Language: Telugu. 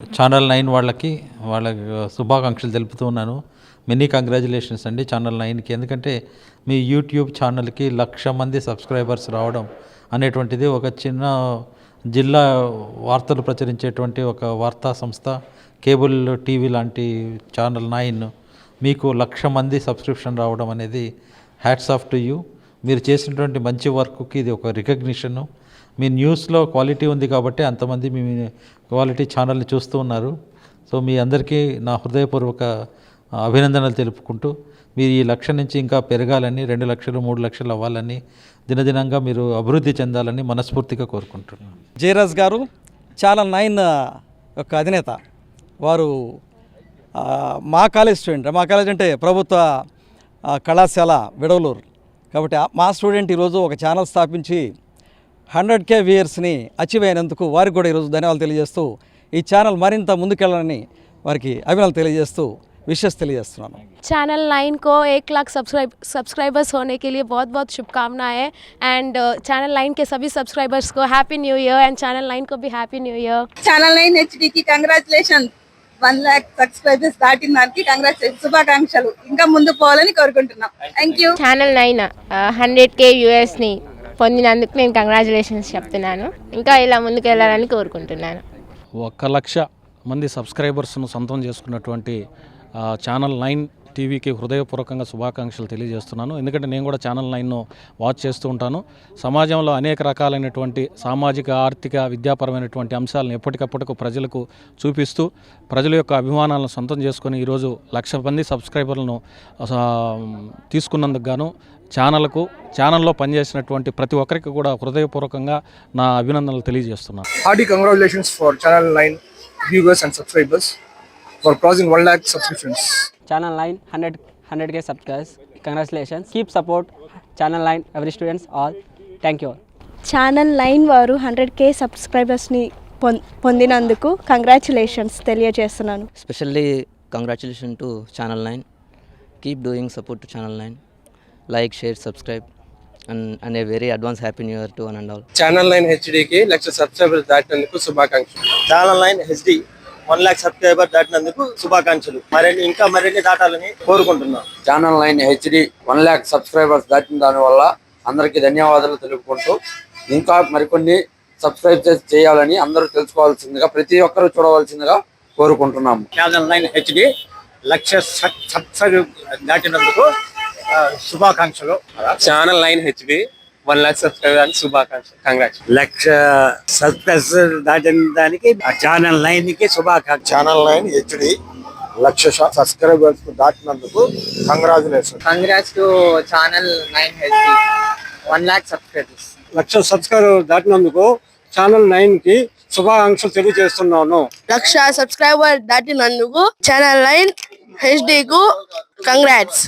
ఛానల్ నైన్ వాళ్ళకి వాళ్ళకి శుభాకాంక్షలు తెలుపుతూ ఉన్నాను. మెనీ కంగ్రాచులేషన్స్ అండి ఛానల్ నైన్కి ఎందుకంటే మీ యూట్యూబ్ ఛానల్కి లక్ష మంది సబ్స్క్రైబర్స్ రావడం అనేటువంటిది ఒక చిన్న జిల్లా వార్తలు ప్రచురించేటువంటి ఒక వార్తా సంస్థ. కేబుల్ టీవీ లాంటి ఛానల్ నైన్ మీకు లక్ష మంది సబ్స్క్రిప్షన్ రావడం అనేది హ్యాట్స్ ఆఫ్ టు యూ మీరు చేసినటువంటి మంచి వర్క్కి ఇది ఒక రికగ్నిషను. మీ న్యూస్లో క్వాలిటీ ఉంది కాబట్టి అంతమంది మీ క్వాలిటీ ఛానల్ని చూస్తూ ఉన్నారు. సో మీ అందరికీ నా హృదయపూర్వక అభినందనలు తెలుపుకుంటూ మీరు ఈ లక్ష నుంచి ఇంకా పెరగాలని రెండు లక్షలు మూడు లక్షలు అవ్వాలని దినదినంగా మీరు అభివృద్ధి చెందాలని మనస్ఫూర్తిగా కోరుకుంటున్నాను. జయరాజ్ గారు ఛానల్ నైన్ యొక్క అధినేత వారు మా కాలేజ్ స్టూడెంట్ మా కాలేజ్ అంటే ప్రభుత్వ కళాశాల విడవలూరు. కాబట్టి ఆ- మా స్టూడెంట్ ఈరోజు ఒక ఛానల్ స్థాపించి హండ్రెడ్ కే వ్యూయర్స్ని అచీవ్ అయినందుకు వారికి కూడా ఈరోజు ధన్యవాదాలు తెలియజేస్తూ ఈ ఛానల్ మరింత ముందుకెళ్ళాలని వారికి అభినందనలు తెలియజేస్తూ విషెస్ తెలియజేస్తున్నాను चैनल नाइन को एक लाख सब्सक्राइब सब्सक्राइबर्स होने के लिए बहुत बहुत शुभकामनाएं एंड चैनल नाइन के सभी सब्सक्राइबर्स को happy new year and channel nine को भी happy new year channel nine హెచ్డికి congratulation one lakh subscribers దాటిన దానికి కంగ్రాచులేషన్ శుభాకాంక్షలు. ఇంకా ముందు పోవాలని కోరుకుంటున్నాం. Thank you channel nine hundred K యూఎస్ని పొందినందుకు నేను కంగ్రాచులేషన్స్ చెప్తున్నాను. ఇంకా ఇలా ముందుకు వెళ్ళాలని కోరుకుంటున్నాను. ఒక్క లక్ష మంది సబ్స్క్రైబర్స్ను సొంతం చేసుకున్నటువంటి ఛానల్ నైన్ టీవీకి హృదయపూర్వకంగా శుభాకాంక్షలు తెలియజేస్తున్నాను. ఎందుకంటే నేను కూడా ఛానల్ నైన్ను వాచ్ చేస్తూ ఉంటాను. సమాజంలో అనేక రకాలైనటువంటి సామాజిక ఆర్థిక విద్యాపరమైనటువంటి అంశాలను ఎప్పటికప్పటికు ప్రజలకు చూపిస్తూ ప్రజల యొక్క అభిమానాలను సొంతం చేసుకొని ఈరోజు లక్ష మంది సబ్స్క్రైబర్లను తీసుకున్నందుకు గాను ఛానల్కు ఛానల్లో పనిచేసినటువంటి ప్రతి ఒక్కరికి కూడా హృదయపూర్వకంగా నా అభినందనలు తెలియజేస్తున్నాను. Hearty congratulations for channel nine viewers and subscribers for crossing one lakh subscriptions channel 9 100 100k subscribers congratulations keep support channel 9 every students all thank you all channel nine వారు హండ్రెడ్ కే సబ్స్క్రైబర్స్ని పొం పొందినందుకు కంగ్రాచులేషన్స్ తెలియజేస్తున్నాను to channel 9 keep doing support to channel 9 like share subscribe and, and a very advance happy new year to one and all channel nine హెచ్డికి లక్ష సబ్స్క్రైబర్స్ దాటినందుకు శుభాకాంక్షలు channel nine HD one lakh subscriber దాటినందుకు శుభాకాంక్షలు. మరిన్ని ఇంకా మరిన్ని దాటాలని కోరుకుంటున్నాం. Channel nine HD one lakh subscribers దాటిన దానివల్ల అందరికీ ధన్యవాదాలు తెలుపుకుంటూ ఇంకా మరికొన్ని సబ్స్క్రైబ్ చేసి చేయాలని అందరూ తెలుసుకోవాల్సిందిగా ప్రతి ఒక్కరూ చూడవలసిందిగా కోరుకుంటున్నాము. ఛానల్ నైన్ హెచ్డి లక్ష సబ్స్క్రైబ్ దాటినందుకు శుభాకాంక్షలు. Channel nine HD one lakh subscriber శుభాకాంక్షలు. కంగ్రాట్స్ లక్ష సబ్స్క్రైబర్స్ దాటిన దానికి ఛానల్ నైన్కి శుభాకాంక్ష channel nine HD lakh subscribers దాటినందుకు congratulation congrats to channel nine HD one lakh subscribers. Lakh subscriber దాటినందుకు ఛానల్ నైన్కి శుభాకాంక్షలు తెలియజేస్తున్నాను. లక్ష సబ్స్క్రైబర్ దాటినందుకు ఛానల్ నైన్ హెచ్డికు కంగ్రాట్స్